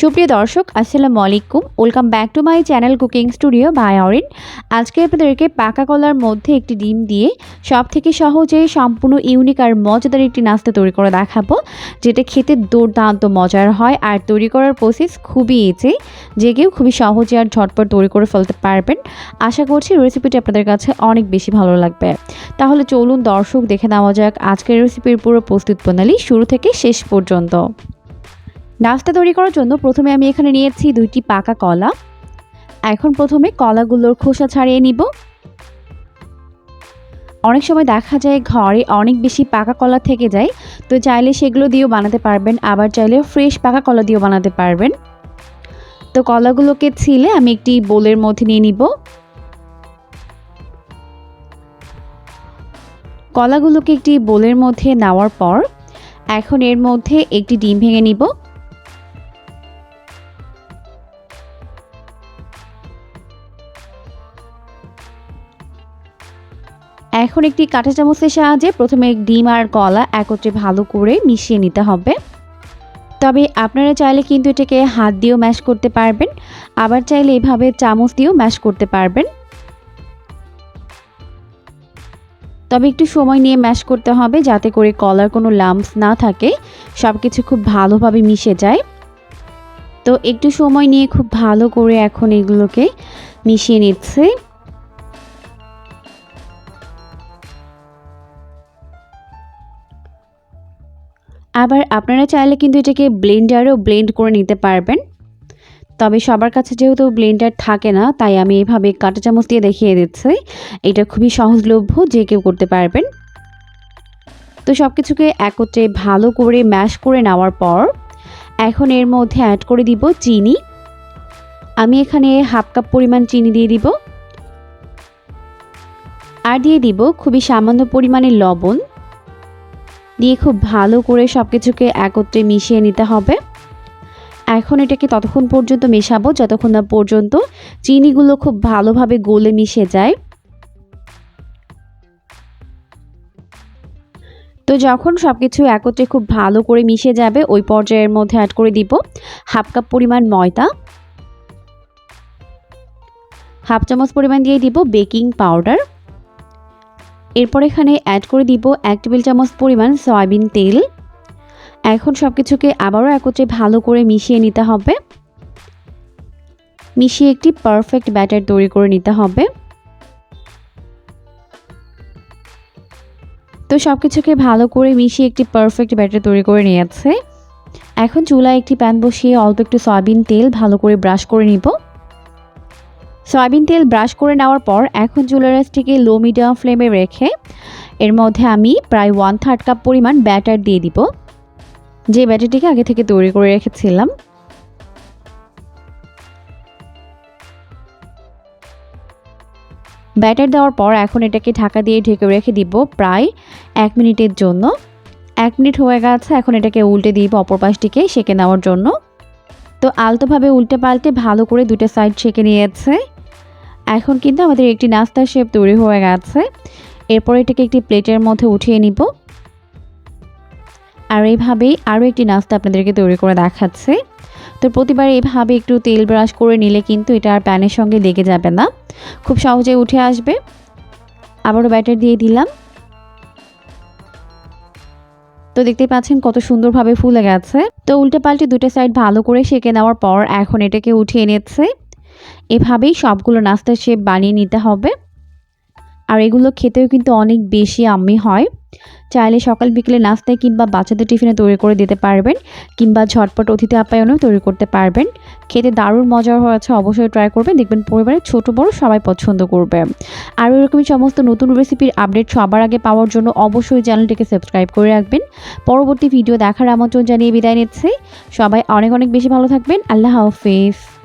সুপ্রিয় দর্শক, আসসালামু আলাইকুম। Welcome back to my channel cooking studio by Arin আজকে আপনাদেরকে পাকা কলার মধ্যে একটি ডিম দিয়ে সব থেকে সহজে সম্পূর্ণ ইউনিক আর মজাদার একটি নাস্তা তৈরি করে দেখাবো, যেটা খেতে দুর্দান্ত মজার হয় আর তৈরি করার প্রসেস খুবই ইজি যে কেউ খুবই সহজে আর ঝটপট তৈরি করে ফেলতে পারবেন। আশা করছি রেসিপিটি আপনাদের কাছে অনেক বেশি ভালো লাগবে। তাহলে চলুন দর্শক দেখে নেওয়া যাক আজকের রেসিপির পুরো প্রস্তুত প্রণালী শুরু থেকে শেষ পর্যন্ত। নাস্তা তৈরি করার জন্য প্রথমে আমি এখানে নিয়েছি দুইটি পাকা কলা। এখন প্রথমে কলাগুলোর খোসা ছাড়িয়ে নিব। অনেক সময় দেখা যায় ঘরে অনেক বেশি পাকা কলা থেকে যায়, তো চাইলে সেগুলো দিয়েও বানাতে পারবেন, আবার চাইলে ফ্রেশ পাকা কলা দিয়েও বানাতে পারবেন। তো কলাগুলোকে ছিলে আমি একটি বোলের মধ্যে নিয়ে নিব। কলাগুলোকে একটি বোলের মধ্যে নেওয়ার পর এখন এর মধ্যে একটি ডিম ভেঙে নিব। এখন একটি কাঁটা চামচের সাহায্যে প্রথমে ডিম আর কলা একত্রে ভালো করে মিশিয়ে নিতে হবে। তবে আপনারা চাইলে কিন্তু এটাকে হাত দিয়েও ম্যাশ করতে পারবেন, আবার চাইলে এভাবে চামচ দিয়েও ম্যাশ করতে পারবেন। তবে একটু সময় নিয়ে ম্যাশ করতে হবে যাতে করে কলার কোনো লাম্পস না থাকে সব কিছু খুব ভালোভাবে মিশে যায়। তো একটু সময় নিয়ে খুব ভালো করে এখন এগুলোকে মিশিয়ে নিচ্ছে। আবার আপনারা চাইলে কিন্তু এটাকে ব্লেন্ডারেও ব্লেন্ড করে নিতে পারবেন। তবে সবার কাছে যেহেতু ব্লেন্ডার থাকে না, তাই আমি এভাবে কাঁটা চামচ দিয়ে দেখিয়ে দিচ্ছি। এটা খুবই সহজলভ্য যে কেউ করতে পারবেন। তো সব কিছুকে একত্রে ভালো করে ম্যাশ করে নেওয়ার পর, এখন এর মধ্যে অ্যাড করে দিব চিনি। আমি এখানে হাফ কাপ পরিমাণ চিনি দিয়ে দিব। আর দিয়ে দিব খুবই সামান্য পরিমাণে লবণ। দিয়ে খুব ভালো করে সব কিছুকে একত্রে মিশিয়ে নিতে হবে। এখন এটাকে ততক্ষণ পর্যন্ত মেশাবো, যতক্ষণ না পর্যন্ত চিনিগুলো খুব ভালোভাবে গলে মিশে যায়। তো যখন সব কিছু একত্রে খুব ভালো করে মিশে যাবে, ওই পর্যায়ের মধ্যে অ্যাড করে দিব হাফ কাপ পরিমাণ ময়দা। হাফ চামচ পরিমাণ দিয়ে দিব বেকিং পাউডার। এরপর এখানে অ্যাড করে দিব এক টেবিল চামচ পরিমাণ সয়াবিন তেল। এখন সব কিছুকে আবারও একত্রে ভালো করে মিশিয়ে নিতে হবে। মিশিয়ে একটি পারফেক্ট ব্যাটার তৈরি করে নিতে হবে। তো সব কিছুকে ভালো করে মিশিয়ে একটি পারফেক্ট ব্যাটার তৈরি করে নিয়েছে। এখন চুলায় একটি প্যান বসিয়ে অল্প একটু সয়াবিন তেল ভালো করে ব্রাশ করে নিব। সয়াবিন তেল ব্রাশ করে নেওয়ার পর এখন চুলার রাসটিকে লো মিডিয়াম ফ্লেমে রেখে এর মধ্যে আমি প্রায় ওয়ান থার্ড কাপ পরিমাণ ব্যাটার দিয়ে দিব। যে ব্যাটারটিকে আগে থেকে তৈরি করে রেখেছিলাম। ব্যাটার দেওয়ার পর এখন এটাকে ঢাকা দিয়ে ঢেকে রেখে দিব প্রায় এক মিনিটের জন্য। এক মিনিট হয়ে গেছে, এখন এটাকে উল্টে দিব অপর পাশটিকে সেঁকে নেওয়ার জন্য। তো আলতোভাবে উল্টে পাল্টে ভালো করে দুটো সাইড সেঁকে নিয়েছে। এখন কিন্তু আমাদের একটি নাস্তার শেপ তৈরি হয়ে গেছে। এরপর এটাকে একটি প্লেটের মধ্যে উঠিয়ে নিব। আর এইভাবেই আরও একটি নাস্তা আপনাদেরকে তৈরি করে দেখাচ্ছে। তো প্রতিবার এইভাবে একটু তেল ব্রাশ করে নিলে কিন্তু এটা আর প্যানের সঙ্গে লেগে যাবে না। খুব সহজে উঠে আসবে। আবারও ব্যাটার দিয়ে দিলাম। তো দেখতেই পাচ্ছেন কত সুন্দরভাবে ফুলে গেছে। তো উল্টে পাল্টে দুটো সাইড ভালো করে সেঁকে নেওয়ার পর এখন এটাকে উঠিয়ে নিচ্ছে। এভাবেই সবগুলো নাস্তার শেপ বানিয়ে নিতে হবে। আর এগুলো খেতেও কিন্তু অনেক বেশি আম্মি হয়। চাইলে সকাল বিকেলে নাস্তায় কিংবা বাচ্চাদের টিফিনে তৈরি করে দিতে পারবেন, কিংবা ঝটপট অতিথি আপ্যায়নেও তৈরি করতে পারবেন। খেতে দারুণ মজার হয়েছে, অবশ্যই ট্রাই করবেন। দেখবেন পরিবারের ছোট বড় সবাই পছন্দ করবে। আর এরকমই সমস্ত নতুন রেসিপির আপডেট সবার আগে পাওয়ার জন্য অবশ্যই চ্যানেলটিকে সাবস্ক্রাইব করে রাখবেন। পরবর্তী ভিডিও দেখার আমন্ত্রণ জানিয়ে বিদায় নিচ্ছি। সবাই অনেক অনেক বেশি ভালো থাকবেন। আল্লাহ হাফিজ।